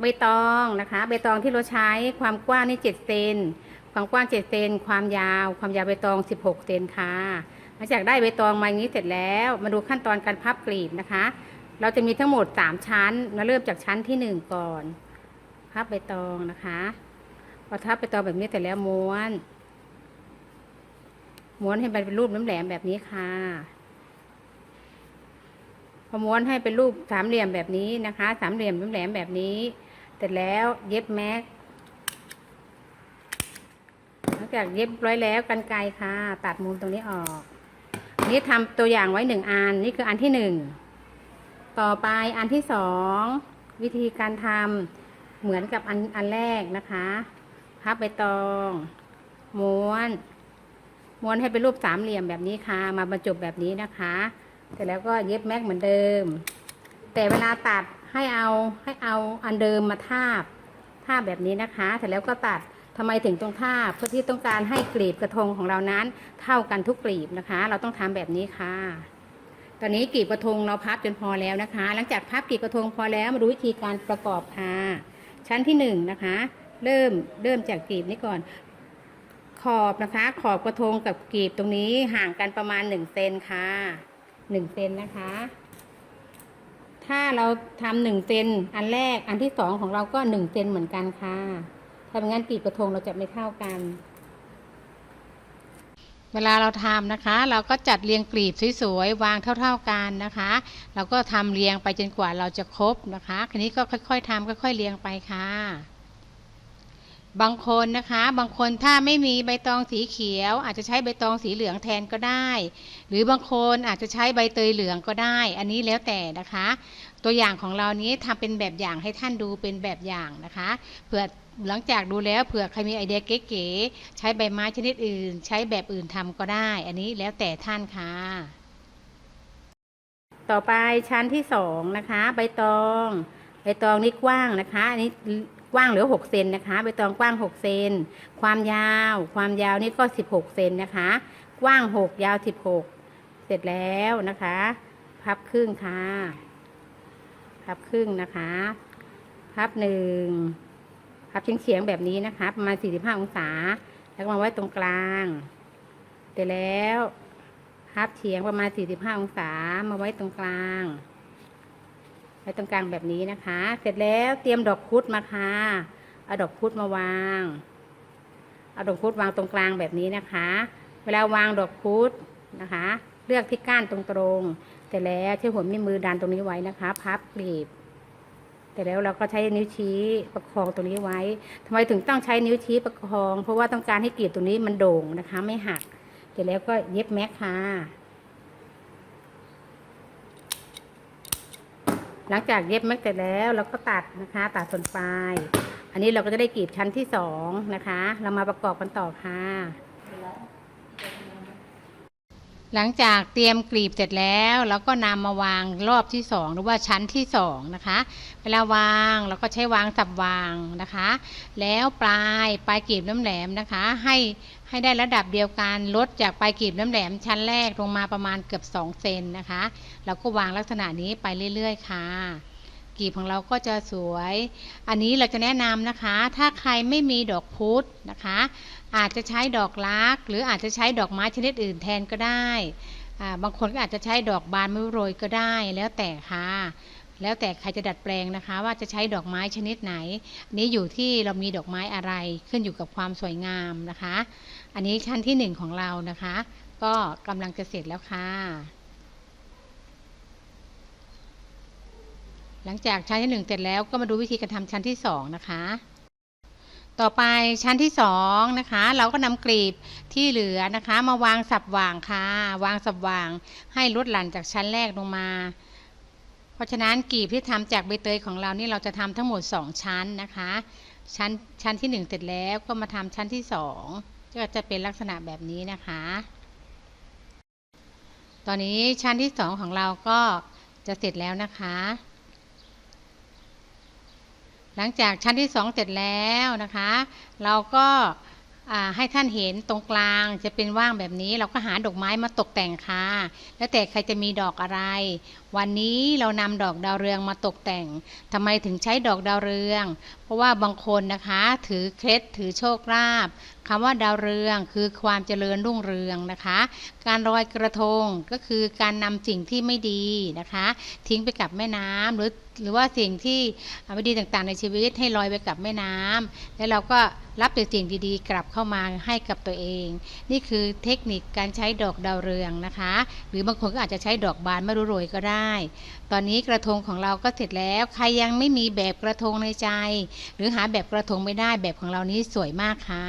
ใบตองนะคะใบตองที่เราใช้ความกว้างนี่7เซนความกว้าง7เซนความยาว ความยาวใบตอง16เซนค่ะหลังจากได้ใบตองมาอย่างนี้เสร็จแล้วมาดูขั้นตอนการพับกลีบนะคะ เราจะมีทั้งหมด3ชั้นมาเริ่มจากชั้นที่1ก่อน พับใบตองนะคะพอทับใบตองแบบนี้เสร็จแล้วม้วนม้วนให้มันเป็นรูปน้ำแหลมแบบนี้ค่ะ พอม้วนให้เป็นรูปสามเหลี่ยมแบบนี้นะคะ สามเหลี่ยมแหลมแบบนี้ เสร็จแล้วเย็บแม็กหลังจากเย็บร้อยแล้วกันไกรค่ะ ตัดมุมตรงนี้ออก นี้ทำตัวอย่างไว้หนึ่งอันนี่คืออันที่หนึ่งต่อไปอันที่สองวิธีการทำเหมือนกับอันอันแรกนะคะพับใบตองม้วน ม้วนให้เป็นรูปสามเหลี่ยมแบบนี้ค่ะ มาบรรจบแบบนี้นะคะ เสร็จแล้วก็เย็บแม็กเหมือนเดิม แต่เวลาตัด ให้เอาให้เอาอันเดิมมาทาบทาบแบบนี้นะคะเสร็จแล้วก็ตัดทำไมถึงต้องทาบเพื่อที่ต้องการให้กลีบกระทงของเรานั้นเท่ากันทุกกลีบนะคะ เราต้องทำแบบนี้ค่ะ ตอนนี้กลีบกระทงเราพับจนพอแล้วนะคะ หลังจากพับกลีบกระทงพอแล้วมาดูวิธีการประกอบค่ะชั้นที่หนึ่งนะคะ เริ่มเริ่มจากกลีบนี้ก่อน ขอบนะคะ ขอบกระทงกับกลีบตรงนี้ห่างกันประมาณหนึ่งเซนค่ะหนึ่งเซนนะคะ ถ้าเราทำหนึ่งเซนอันแรกอันที่สองของเราก็หนึ่งเซนเหมือนกันค่ะถ้าเป็นงั้นกรีดกระทงเราจะไม่เท่ากัน เวลาเราทำนะคะ เราก็จัดเรียงกลีบสวยๆวางเท่า ๆกันนะคะ เราก็ทำเรียงไปจนกว่าเราจะครบนะคะคันนี้ก็ค่อย ๆทำค่อย ๆเรียงไปค่ะ บางคนนะคะ บางคนถ้าไม่มีใบตองสีเขียว อาจจะใช้ใบตองสีเหลืองแทนก็ได้ หรือบางคนอาจจะใช้ใบเตยเหลืองก็ได้ อันนี้แล้วแต่นะคะ ตัวอย่างของเรานี้ทำเป็นแบบอย่างให้ท่านดูเป็นแบบอย่างนะคะเผื่อหลังจากดูแล้วเผื่อใครมีไอเดียเก๋ๆใช้ใบไม้ชนิดอื่น ใช้แบบอื่นทำก็ได้ อันนี้แล้วแต่ท่านค่ะ ต่อไปชั้นที่สองนะคะ ใบตองใบตองนี่กว้างนะคะ อันนี้ กว้างเหลือหกเซนนะคะ ใบตองกว้างหกเซน ความยาว ความยาวนี่ก็สิบหกเซนนะคะ กว้างหกยาวสิบหกเสร็จแล้วนะคะ พับครึ่งค่ะ พับครึ่งนะคะ พับหนึ่ง พับเฉียงๆแบบนี้นะคะ ประมาณสี่สิบห้าองศา แล้วมาไว้ตรงกลาง เสร็จแล้ว พับเฉียงประมาณสี่สิบห้าองศา มาไว้ตรงกลาง ไว้ตรงกลางแบบนี้นะคะ เสร็จแล้วเตรียมดอกพุธมาค่ะ เอาดอกพุธมาวาง เอาดอกพุธวางตรงกลางแบบนี้นะคะ เวลาวางดอกพุธนะคะ เลือกที่ก้านตรงๆ เสร็จแล้วใช้หัวแม่มือดันตรงนี้ไว้นะคะ พับกลีบแต่แล้วเราก็ใช้นิ้วชี้ประคองตรงนี้ไว้ทำไมถึงต้องใช้นิ้วชี้ประคอง เพราะว่าต้องการให้กลีบตรงนี้มันโด่งนะคะ ไม่หัก เสร็จแล้วก็เย็บแม็กค่ะ หลังจากเย็บแม็กเสร็จแล้วเราก็ตัดนะคะ ตัดส่วนปลาย อันนี้เราก็จะได้กลีบชั้นที่สองนะคะ เรามาประกอบกันต่อค่ะ หลังจากเตรียมกลีบเสร็จแล้วเราก็นำมาวางรอบที่สองหรือว่าชั้นที่สองนะคะเวลาวางเราก็ใช้วางสับวางนะคะ แล้วปลายปลายกลีบน้ำแหลมนะคะ ให้ ให้ได้ระดับเดียวกันลดจากปลายกลีบน้ำแหลมชั้นแรกลงมาประมาณเกือบ 2 เซนนะคะ เราก็วางลักษณะนี้ไปเรื่อย ๆ ค่ะกลีบของเราก็จะสวย อันนี้เราจะแนะนำนะคะ ถ้าใครไม่มีดอกพุธนะคะ อาจจะใช้ดอกลัก หรืออาจจะใช้ดอกไม้ชนิดอื่นแทนก็ได้ บางคนก็อาจจะใช้ดอกบานไม่โรยก็ได้แล้วแต่ค่ะ แล้วแต่ใครจะดัดแปลงนะคะ ว่าจะใช้ดอกไม้ชนิดไหน อันนี้อยู่ที่เรามีดอกไม้อะไรขึ้นอยู่กับความสวยงามนะคะ อันนี้ชั้นที่หนึ่งของเรานะคะ ก็กำลังจะเสร็จแล้วค่ะ หลังจากชั้นที่หนึ่งเสร็จแล้วก็มาดูวิธีการทำชั้นที่สองนะคะต่อไปชั้นที่สองนะคะ เราก็นำกลีบที่เหลือนะคะ มาวางสับวางค่ะ วางสับวางให้ลดหลั่นจากชั้นแรกลงมา ราะฉะนั้นกลีบที่ทำจากใบเตยของเรานี่เราจะทำทั้งหมด 2 ชั้นนะคะ ชั้นชั้นที่ 1 เสร็จแล้วก็มาทำชั้นที่ 2 ก็จะเป็นลักษณะแบบนี้นะคะ ตอนนี้ชั้นที่ 2 ของเราก็จะเสร็จแล้วนะคะ หลังจากชั้นที่ 2 เสร็จแล้วนะคะ เราก็ ให้ท่านเห็นตรงกลางจะเป็นว่างแบบนี้ เราก็หาดอกไม้มาตกแต่งค่ะ แล้วแต่ใครจะมีดอกอะไร วันนี้เรานำดอกดาวเรืองมาตกแต่งทำไมถึงใช้ดอกดาวเรือง เพราะว่าบางคนนะคะ ถือเคล็ดถือโชคลาภ คำว่าดาวเรืองคือความเจริญรุ่งเรืองนะคะ การลอยกระทงก็คือการนำสิ่งที่ไม่ดีนะคะ ทิ้งไปกับแม่น้ำหรือหรือว่าสิ่งที่ไม่ดีต่างๆ ในชีวิตให้ลอยไปกับแม่น้ำแล้วเราก็รับแต่สิ่งดีๆ กลับเข้ามาให้กับตัวเอง นี่คือเทคนิคการใช้ดอกดาวเรืองนะคะ หรือบางคนก็อาจจะใช้ดอกบานไม่รู้โรยก็ได้ ตอนนี้กระทงของเราก็เสร็จแล้วใครยังไม่มีแบบกระทงในใจ หรือหาแบบกระทงไม่ได้แบบของเรานี้สวยมากค่ะ